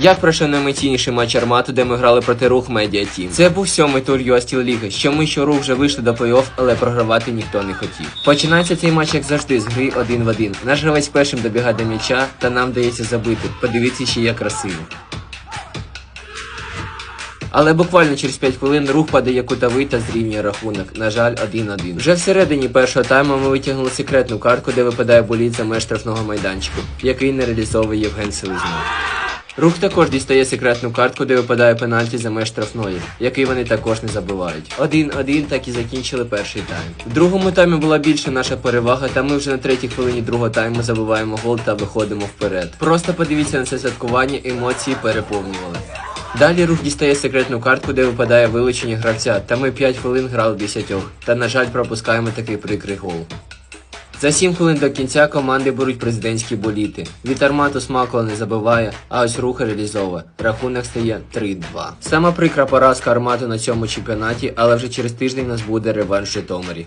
Як пройшов найемоційніший матч Армату, де ми грали проти рух Медіа Тім. Це був сьомий тур Steel Ліги, що ми що рух вже вийшли до плей-офф, але програвати ніхто не хотів. Починається цей матч, як завжди, з гри один в один. Наш гравець першим добігає до м'яча, та нам дається забити. Подивіться, ще як красиво. Але буквально через 5 хвилин рух падає кутовий та зрівнює рахунок. На жаль, 1-1. Вже всередині першого тайму ми витягнули секретну картку, де випадає боліт за меж штрафного майданчику, який не реалізовує Євген Селезньов. Рух також дістає секретну картку, де випадає пенальті за меж штрафної, який вони також не забивають. 1-1 так і закінчили перший тайм. В другому таймі була більша наша перевага, та ми вже на третій хвилині другого тайму забиваємо гол та виходимо вперед. Просто подивіться на це святкування, емоції переповнювали. Далі рух дістає секретну картку, де випадає вилучення гравця, та ми 5 хвилин грали 10. Та на жаль пропускаємо такий прикрий гол. За 7 хвилин до кінця команди беруть президентські боліти. Від армату смакла не забиває, а ось рух реалізовує. Рахунок стає 3-2. Сама прикра поразка армату на цьому чемпіонаті, але вже через тиждень у нас буде реванш в Житомирі.